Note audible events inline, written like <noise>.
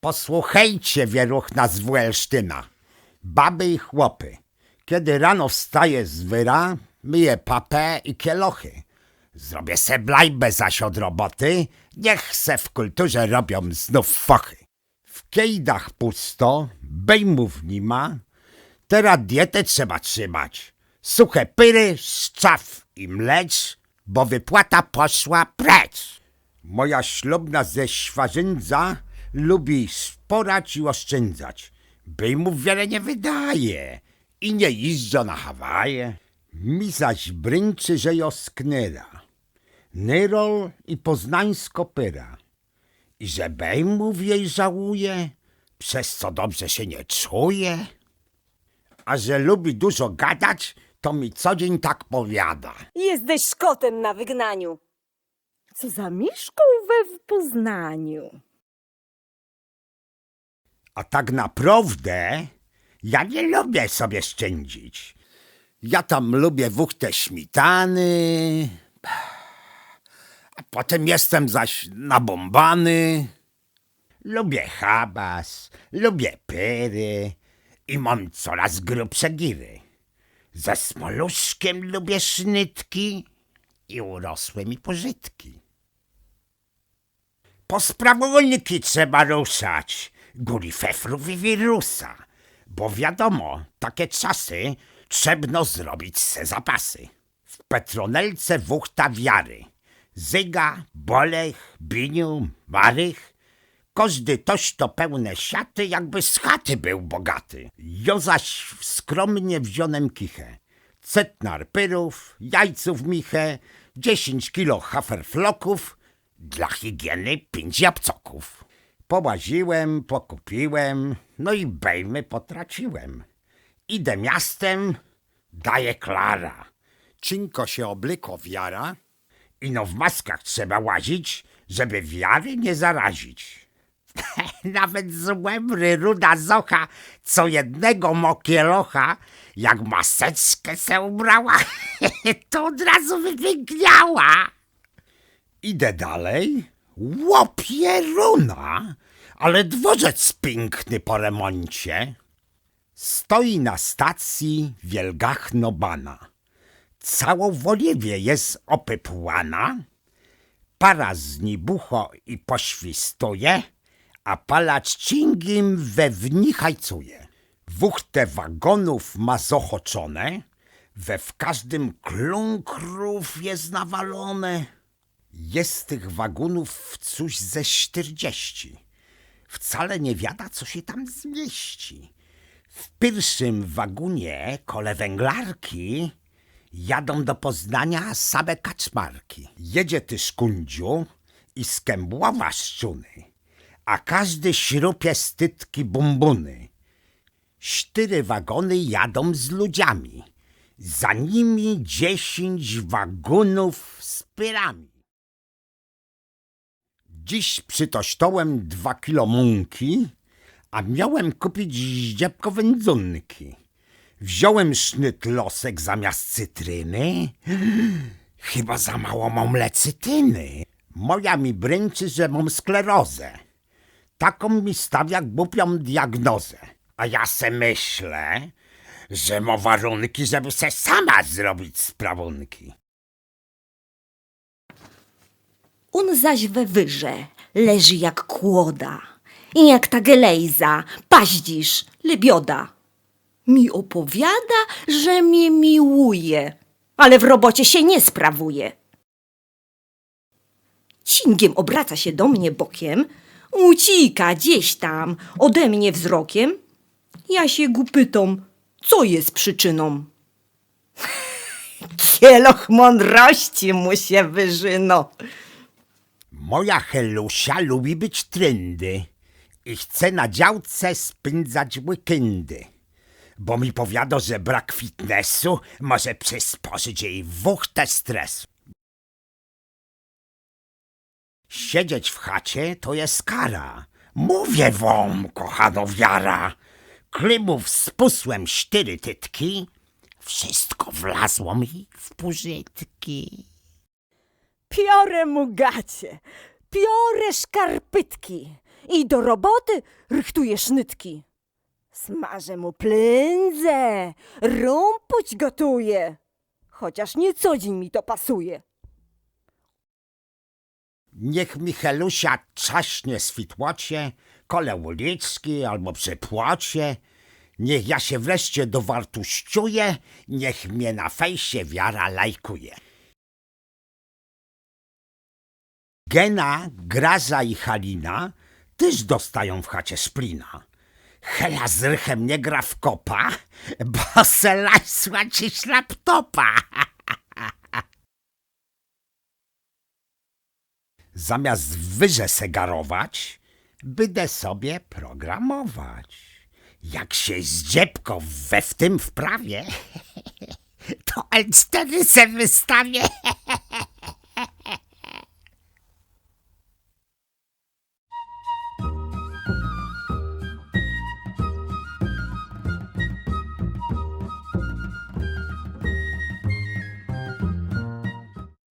Posłuchajcie, wieruchna z Włelsztyna, baby i chłopy. Kiedy rano wstaję z wyra, myję papę i kielochy. Zrobię se blajbę zaś od roboty, niech se w kulturze robią znów fochy. W kejdach pusto, bejmów nie ma, teraz dietę trzeba trzymać. Suche pyry, szczaw i mlecz, bo wypłata poszła precz. Moja ślubna ze Świarzędza lubi sporać i oszczędzać. Bejmów wiele nie wydaje i nie jeżdżą na Hawaje. Mi zaś brynczy, że jo sknyra. Nyrol i poznańsko pyra. I że bejmów jej żałuje, przez co dobrze się nie czuje. A że lubi dużo gadać, to mi co dzień tak powiada. Jesteś szkotem na wygnaniu. Co zamieszkał we w Poznaniu? A tak naprawdę ja nie lubię sobie szczędzić. Ja tam lubię wuchtę śmitany, a potem jestem zaś nabombany. Lubię habas, lubię pyry i mam coraz grubsze giry. Ze smoluszkiem lubię sznytki i urosłe mi pożytki. Po sprawolniki trzeba ruszać, guli fefrów i wirusa, bo wiadomo, takie czasy trzebno zrobić se zapasy. W Petronelce wuchta wiary, Zyga, Bolech, Biniu, Marych, każdy toś to pełne siaty, jakby z chaty był bogaty. Jo zaś skromnie wzionem kichę. Cetnar pyrów, jajców michę, dziesięć kilo haferfloków, dla higieny pięć jabłcoków. Połaziłem, pokupiłem, no i bejmy potraciłem. Idę miastem, daje Klara. Czynko się oblyko wiara, ino w maskach trzeba łazić, żeby wiary nie zarazić. <laughs> Nawet złemry ruda zocha, co jednego mokielocha, jak maseczkę se ubrała, <laughs> to od razu wypiękniała. Idę dalej. Łopieruna! Ale dworzec piękny po remoncie. Stoi na stacji Wielgachno-Bana. Całą woliewie jest opypłana. Para z nibucho i poświstuje, a palacz cingim we wni hajcuje. Wuchtę wagonów ma zochoczone, we w każdym klunkrów jest nawalone. Jest tych wagonów coś ze czterdzieści. Wcale nie wiada, co się tam zmieści. W pierwszym wagonie kole węglarki jadą do Poznania same kaczmarki. Jedzie ty szkundziu i z Kębłowa szczuny, a każdy śrupie stytki bumbuny. Cztery wagony jadą z ludziami, za nimi dziesięć wagonów z pyrami. Dziś przytośtołem dwa kilo mąki, a miałem kupić zdziebko wędzonki. Wziąłem sznyt losek zamiast cytryny. Chyba za mało mam lecytyny. Moja mi bręczy, że mam sklerozę. Taką mi stawia głupią diagnozę. A ja se myślę, że ma warunki, żeby se sama zrobić sprawunki. On zaś we wyrze leży jak kłoda i jak ta gelejza, paździsz, lebioda. Mi opowiada, że mnie miłuje, ale w robocie się nie sprawuje. Cingiem obraca się do mnie bokiem, ucika gdzieś tam ode mnie wzrokiem. Ja się go pytam, co jest przyczyną. <laughs> Kieloch mądrości mu się wyżyno. Moja Helusia lubi być trendy i chce na działce spędzać weekendy. Bo mi powiada, że brak fitnessu może przysporzyć jej wuchtę stresu. Siedzieć w chacie to jest kara. Mówię wam, kochano wiara. Klymów spusłem cztery tytki, wszystko wlazło mi w pożytki. Piorę mu gacie, piorę szkarpytki i do roboty rychtuje sznytki. Smażę mu plędzę, rumpuć gotuję, chociaż nie co dzień mi to pasuje. Niech Michelusia czaśnie switłocie, kole uliczki albo przy płocie. Niech ja się wreszcie dowartościuję, niech mnie na fejsie wiara lajkuje. Gena, Graza i Halina też dostają w chacie szplina. Hela z rychem nie gra w kopa, bo se lasła dziś laptopa. <laughs> Zamiast wyże segarować, bydę sobie programować. Jak się zdziebko we w tym wprawie, <laughs> to L4 se wystawię. <laughs>